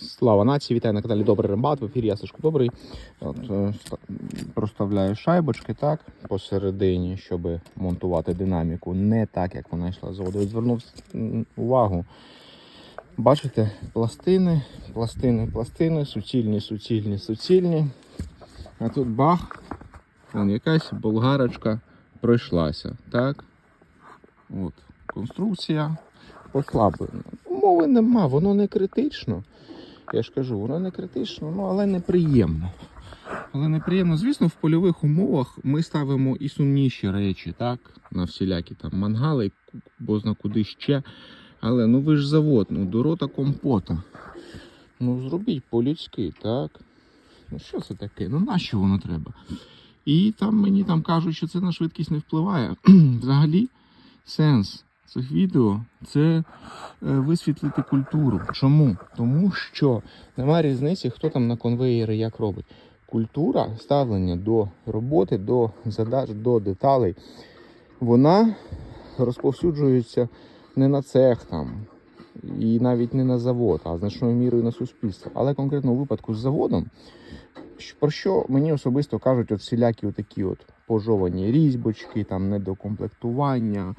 Слава нації, вітаю на каналі Добрий Рембат. В ефірі я Сашко Добрий. От, е, проставляю шайбочки так, посередині, щоб монтувати динаміку. Не так, як вона йшла з заводу. Звернув увагу. Бачите, пластини, пластини, пластини, суцільні, суцільні, суцільні. А тут бах, вон якась болгарочка пройшлася. Так? От, конструкція послаблена. Мови нема, воно не критично. Я ж кажу, воно не критично, ну але неприємно. Але неприємно, звісно, в польових умовах ми ставимо і сумніші речі, так? На всілякі там мангали, бозна куди ще. Але ну ви ж завод, ну до рота компота. Ну зробіть по-людськи, так? Ну що це таке? Ну нащо воно треба? І там мені там кажуть, що це на швидкість не впливає. Взагалі, сенс цих відео це е, висвітлити культуру. Чому? Тому що немає різниці, хто там на конвеєрі як робить. Культура ставлення до роботи, до задач, до деталей, вона розповсюджується не на цех там, і навіть не на завод, а значною мірою на суспільство. Але конкретно у випадку з заводом, про що мені особисто кажуть от всілякі отакі от пожовані різьбочки, там недокомплектування,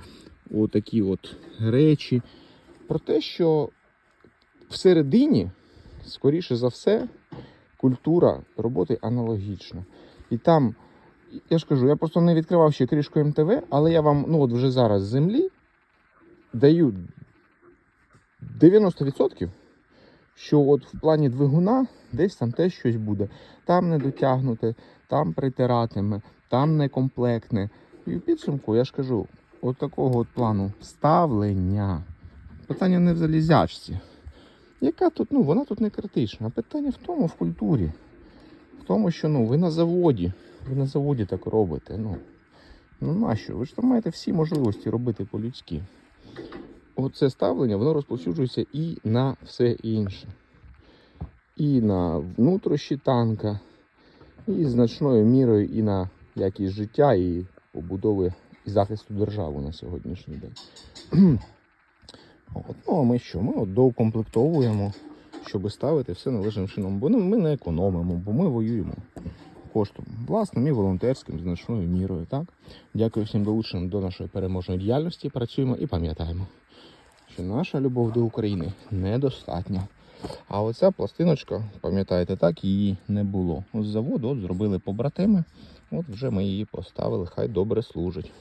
отакі от речі. Про те, що всередині, скоріше за все, культура роботи аналогічна. І там, я ж кажу, я просто не відкривав ще кришку МТВ, але я вам ну от вже зараз з землі даю 90%, що от в плані двигуна десь там теж щось буде. Там не дотягнуте, там притиратиме, там некомплектне. І в підсумку я ж кажу, от такого от плану ставлення. Питання не в залізячці. Яка тут, ну, вона тут не критична. Питання в тому, в культурі. В тому, що ну, ви на заводі. Ви на заводі так робите. Ну, ну нащо? Ви ж там маєте всі можливості робити по-людськи. Оце ставлення, воно розповсюджується і на все інше. І на внутрішні танка, і значною мірою і на якість життя, і побудови захисту держави на сьогоднішній день. От, ну а ми що? Ми от доукомплектовуємо, щоб ставити все належним чином. Бо ну, ми не економимо, бо ми воюємо коштом власним і волонтерським значною мірою. Так? Дякую всім долученим до нашої переможної діяльності. Працюємо і пам'ятаємо, що наша любов до України недостатня. А оця пластиночка, пам'ятаєте, так її не було. З заводу от зробили побратими. От вже ми її поставили, хай добре служить.